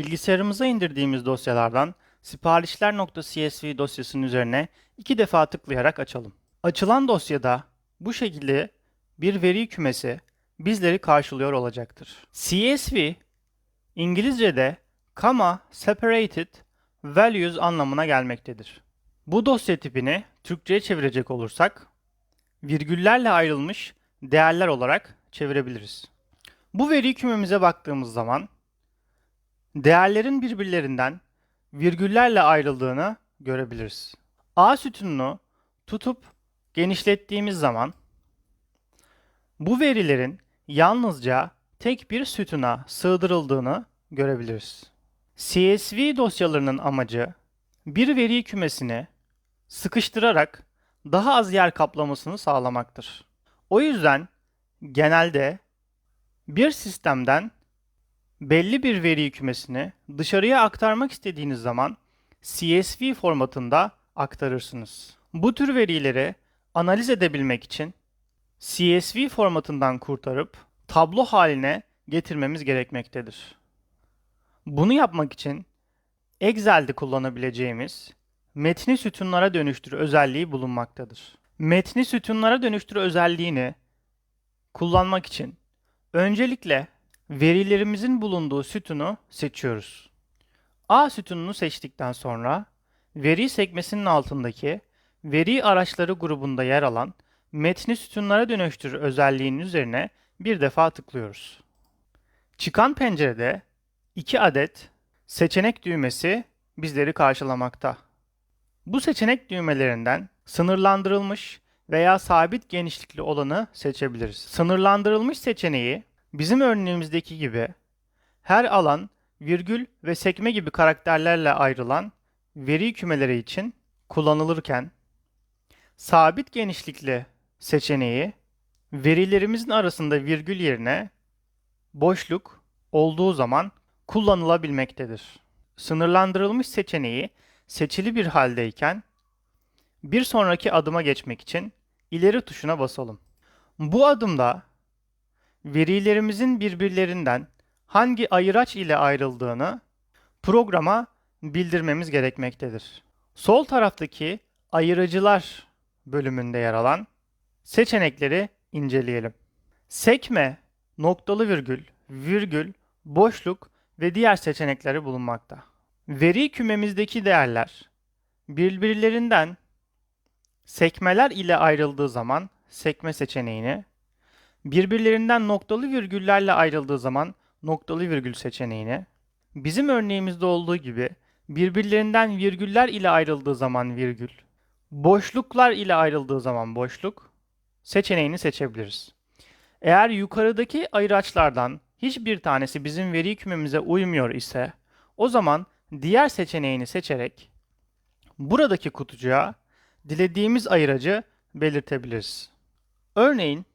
Bilgisayarımıza indirdiğimiz dosyalardan siparişler.csv dosyasının üzerine iki defa tıklayarak açalım. Açılan dosyada bu şekilde bir veri kümesi bizleri karşılıyor olacaktır. CSV İngilizce'de comma separated values anlamına gelmektedir. Bu dosya tipini Türkçe'ye çevirecek olursak virgüllerle ayrılmış değerler olarak çevirebiliriz. Bu veri kümemize baktığımız zaman değerlerin birbirlerinden virgüllerle ayrıldığını görebiliriz. A sütununu tutup genişlettiğimiz zaman bu verilerin yalnızca tek bir sütuna sığdırıldığını görebiliriz. CSV dosyalarının amacı bir veri kümesini sıkıştırarak daha az yer kaplamasını sağlamaktır. O yüzden genelde bir sistemden belli bir veri kümesini dışarıya aktarmak istediğiniz zaman CSV formatında aktarırsınız. Bu tür verileri analiz edebilmek için CSV formatından kurtarıp tablo haline getirmemiz gerekmektedir. Bunu yapmak için Excel'de kullanabileceğimiz metni sütunlara dönüştür özelliği bulunmaktadır. Metni sütunlara dönüştür özelliğini kullanmak için öncelikle verilerimizin bulunduğu sütunu seçiyoruz. A sütununu seçtikten sonra veri sekmesinin altındaki veri araçları grubunda yer alan metni sütunlara dönüştür özelliğinin üzerine bir defa tıklıyoruz. Çıkan pencerede iki adet seçenek düğmesi bizleri karşılamakta. Bu seçenek düğmelerinden sınırlandırılmış veya sabit genişlikli olanı seçebiliriz. Sınırlandırılmış seçeneği bizim örneğimizdeki gibi her alan virgül ve sekme gibi karakterlerle ayrılan veri kümeleri için kullanılırken sabit genişlikli seçeneği verilerimizin arasında virgül yerine boşluk olduğu zaman kullanılabilmektedir. Sınırlandırılmış seçeneği seçili bir haldeyken bir sonraki adıma geçmek için ileri tuşuna basalım. Bu adımda verilerimizin birbirlerinden hangi ayıraç ile ayrıldığını programa bildirmemiz gerekmektedir. Sol taraftaki ayırıcılar bölümünde yer alan seçenekleri inceleyelim. Sekme, noktalı virgül, virgül, boşluk ve diğer seçenekleri bulunmakta. Veri kümemizdeki değerler birbirlerinden sekmeler ile ayrıldığı zaman sekme seçeneğini, birbirlerinden noktalı virgüllerle ayrıldığı zaman noktalı virgül seçeneğini, bizim örneğimizde olduğu gibi birbirlerinden virgüller ile ayrıldığı zaman virgül, boşluklar ile ayrıldığı zaman boşluk seçeneğini seçebiliriz. Eğer yukarıdaki ayıraçlardan hiçbir tanesi bizim veri kümemize uymuyor ise o zaman diğer seçeneğini seçerek buradaki kutucuğa dilediğimiz ayıracı belirtebiliriz. Örneğin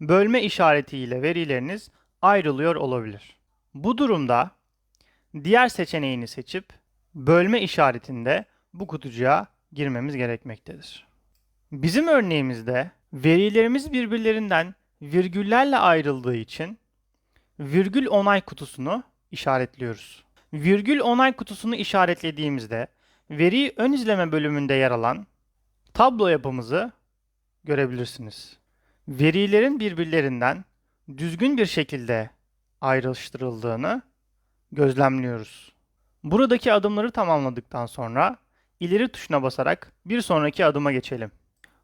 bölme işaretiyle verileriniz ayrılıyor olabilir. Bu durumda diğer seçeneğini seçip bölme işaretinde bu kutucuğa girmemiz gerekmektedir. Bizim örneğimizde verilerimiz birbirlerinden virgüllerle ayrıldığı için virgül onay kutusunu işaretliyoruz. Virgül onay kutusunu işaretlediğimizde veri ön izleme bölümünde yer alan tablo yapımızı görebilirsiniz. Verilerin birbirlerinden düzgün bir şekilde ayrıştırıldığını gözlemliyoruz. Buradaki adımları tamamladıktan sonra ileri tuşuna basarak bir sonraki adıma geçelim.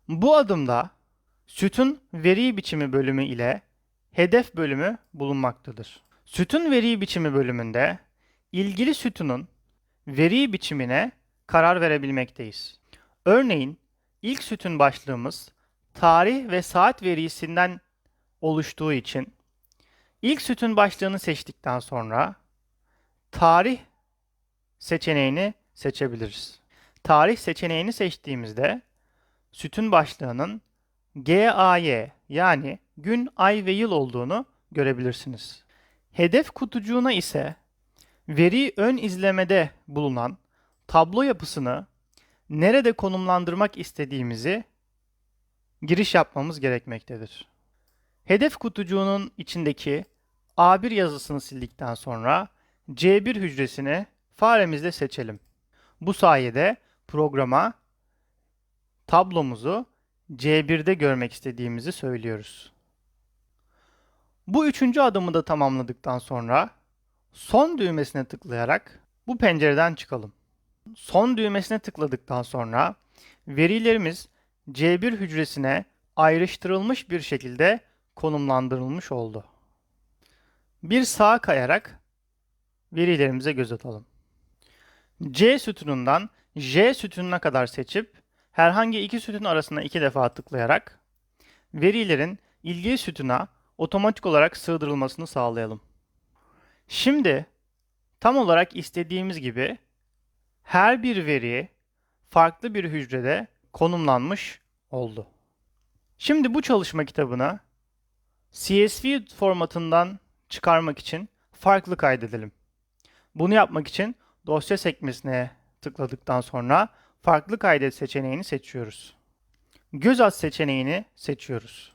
Bu adımda sütun veri biçimi bölümü ile hedef bölümü bulunmaktadır. Sütun veri biçimi bölümünde ilgili sütunun veri biçimine karar verebilmekteyiz. Örneğin ilk sütun başlığımız tarih ve saat verisinden oluştuğu için ilk sütun başlığını seçtikten sonra tarih seçeneğini seçebiliriz. Tarih seçeneğini seçtiğimizde sütun başlığının GAY yani gün, ay ve yıl olduğunu görebilirsiniz. Hedef kutucuğuna ise veri ön izlemede bulunan tablo yapısını nerede konumlandırmak istediğimizi giriş yapmamız gerekmektedir. Hedef kutucuğunun içindeki A1 yazısını sildikten sonra C1 hücresini faremizle seçelim. Bu sayede programa tablomuzu C1'de görmek istediğimizi söylüyoruz. Bu üçüncü adımı da tamamladıktan sonra son düğmesine tıklayarak bu pencereden çıkalım. Son düğmesine tıkladıktan sonra verilerimiz C1 hücresine ayrıştırılmış bir şekilde konumlandırılmış oldu. Bir sağa kayarak verilerimize göz atalım. C sütunundan J sütununa kadar seçip herhangi iki sütun arasına iki defa tıklayarak verilerin ilgili sütuna otomatik olarak sığdırılmasını sağlayalım. Şimdi tam olarak istediğimiz gibi her bir veri farklı bir hücrede konumlanmış oldu. Şimdi bu çalışma kitabını CSV formatından çıkarmak için farklı kaydedelim. Bunu yapmak için dosya sekmesine tıkladıktan sonra farklı kaydet seçeneğini seçiyoruz. Göz at seçeneğini seçiyoruz.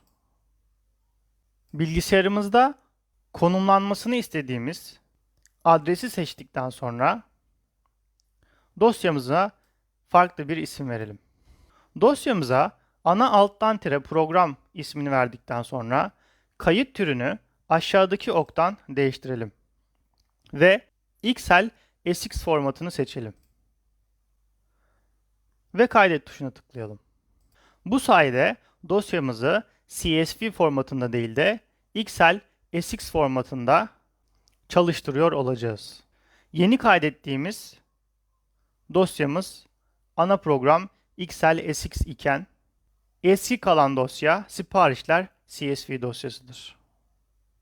Bilgisayarımızda konumlanmasını istediğimiz adresi seçtikten sonra dosyamıza farklı bir isim verelim. Dosyamıza ana alttan tire program ismini verdikten sonra kayıt türünü aşağıdaki oktan değiştirelim. Ve XL SX formatını seçelim. Ve kaydet tuşuna tıklayalım. Bu sayede dosyamızı CSV formatında değil de XL SX formatında çalıştırıyor olacağız. Yeni kaydettiğimiz dosyamız ana program XL SX iken eski kalan dosya siparişler CSV dosyasıdır.